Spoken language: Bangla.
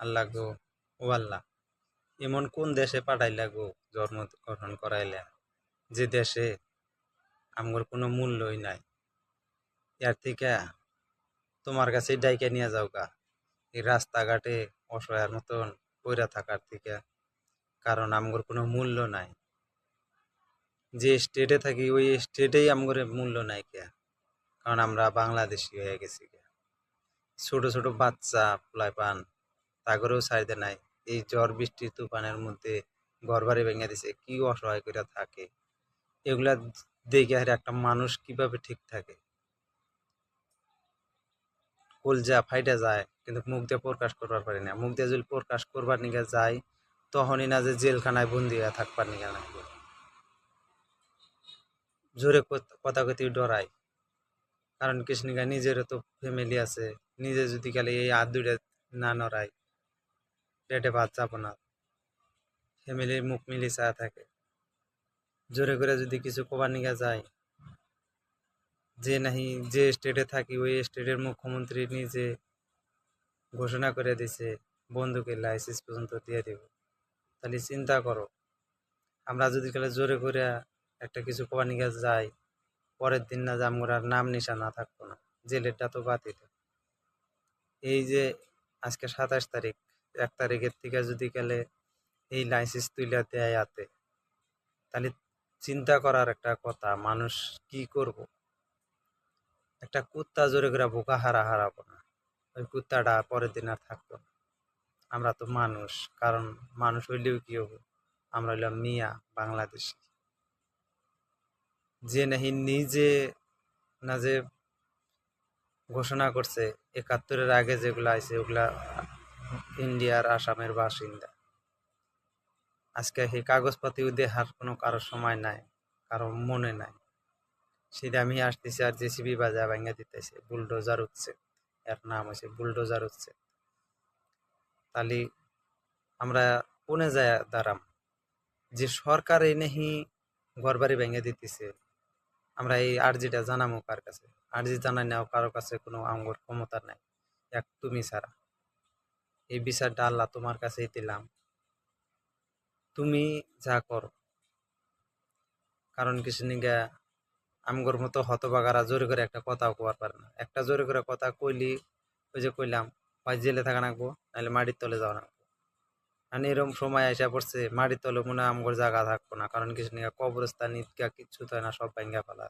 আল্লাহ গো, ও আল্লাহ, এমন কোন দেশে পাঠাইলা গো, জন্ম গ্রহণ করাইলা? যে দেশে আমার কোনো মূল্যই নাই। এর থেকে তোমার কাছে ডাইকে নিয়ে যাও গা এই রাস্তাঘাটে অসহায়ের মতন পইরা থাকার থেকে, কারণ আমগর কোনো মূল্য নাই। যে স্টেটে থাকি, ওই স্টেটেই আমগর মূল্য নাই কে? কারণ আমরা বাংলাদেশি হয়ে গেছি ছোট ছোট বাচ্চা পোলায় পান তাগরেও সাইডে নাই। এই ঝড় বৃষ্টি তুফানের মধ্যে ঘর বাড়ি ভেঙে দিছে, কি অসহায় করে থাকে? এগুলা দেখে আর একটা মানুষ কীভাবে ঠিক থাকে? কলজা ফাইটা যায়, কিন্তু মুখ দিয়ে প্রকাশ করবার পারি না। মুখ দিয়ে যদি প্রকাশ করবার নিকে যায় তখনই না যে জেলখানায় বন্দি হয়ে থাকবার নিকে না জোরে কথা কথি ডরাই। কারণ কৃষ্ণিকা নিজেরও তো ফ্যামিলি আছে, নিজে যদি গেলে এই দুইটা না নড়াই পেটে চাপো না। ফ্যামিলির মুখ মিলি চা থাকে। জোরে করে যদি কিছু কবার নিকে যায়, যে নাহি, যে স্টেটে থাকি, ওই স্টেটের মুখ্যমন্ত্রী নিজে ঘোষণা করে দিছে, বন্দুকের লাইসেন্স পর্যন্ত দিয়ে দেব। তাহলে চিন্তা করো, আমরা যদি কালে জোরে করে একটা কিছু কবার নিকে যাই, পরের দিন না আমরা নাম নিশা না থাকব না, জেলেরটা তো বাতিল। এই যে আজকে সাতাশ তারিখ এক তারিখের থেকে যদি গেলে এই লাইসেন্স তুলে দেয় হাতে, তাহলে চিন্তা করার একটা কথা, মানুষ কি করব? একটা কুত্তা জোরে করে বোকা হারা হারাবো না। ওই কুত্তাটা পরের দিন আর থাকতো না। আমরা তো মানুষ, কারণ মানুষ হইলেও কি হব? আমরা হইলাম মিয়া বাংলাদেশি। যে নাহি নিজে না যে ঘোষণা করছে, একাত্তরের আগে যেগুলো আছে ওগুলা ইন্ডিয়ার আসামের বাসিন্দা। আজকে সেই কাগজপাতিও দেখার কোনো কারোর সময় নাই, কারও মনে নাই। সেটা আমি আসতেছি আর জেসিবি বাজা ভাঙা দিতেছে, বুলডোজার উঠছে। এর নাম হচ্ছে বুলডোজার উঠছে। তাহলে আমরা কোনে যায় দাঁড়াম? যে সরকার এই ঘর বাড়ি ভেঙে দিতেছে, আমরা এই আর্জিটা জানামো কার কাছে? আর্জি জানাই নেওয়া কারও কাছে কোনো আঙ্গুর ক্ষমতা নাই, এক তুমি ছাড়া। এই বিচারটা আল্লাহ তোমার কাছেই দিলাম। তুমি যা করো। কারণ কিছু নিগা আমগর মতো হতবাগারা জোরে করে একটা কথাও কবার পারে না। একটা জোরে করে কথা কইলি, ওই যে কইলাম হয় জেলে থাকা নাকবো নাহলে মাটির তলে যাওয়া নাকবো আর এরকম সময় এসে পড়ছে মাটির তলে মনে হয় আমগর জায়গা থাকব না। কারণ কিছু নিগা কবরস্থান ঈদগা কিচ্ছু তো না, সব ভাঙ্গা ফেলা।